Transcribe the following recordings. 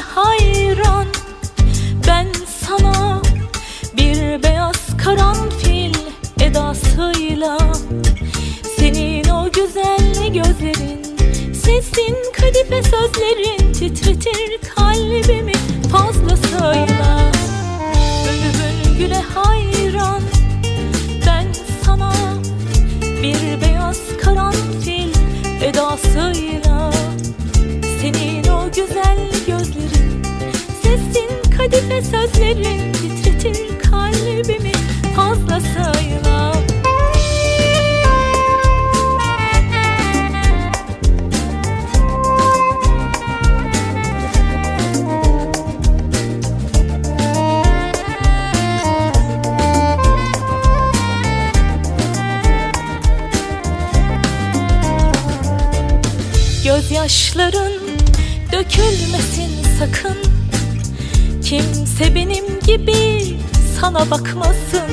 hayran. Ben sana Bir beyaz karanfil edasıyla Senin o güzel gözlerin Sesin kadife sözlerin titretir kalbimi fazlasıyla. Bülbül güle hayran. Ben sana Bir beyaz karanfil edasıyla Senin o güzel kadife sözlerin titretir kalbimi fazlasıyla Gözyaşların dökülmesin sakın Kimse benim gibi sana bakmasın.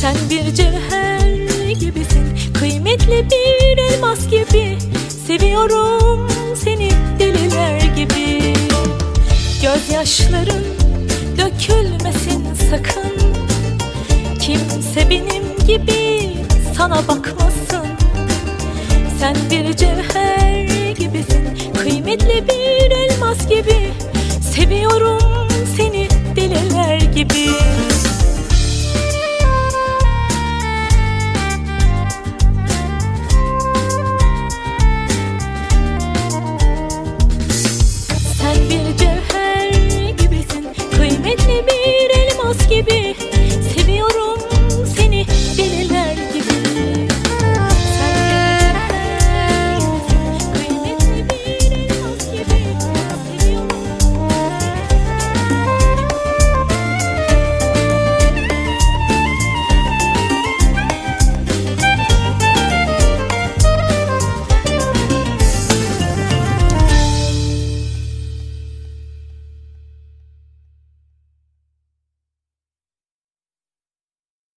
Sen bir cevher gibisin Kıymetli bir elmas gibi. Seviyorum seni deliler gibi. Gözyaşların dökülmesin sakın. Kimse benim gibi sana bakmasın. Sen bir cevher gibisin Kıymetli bir elmas gibi keep it.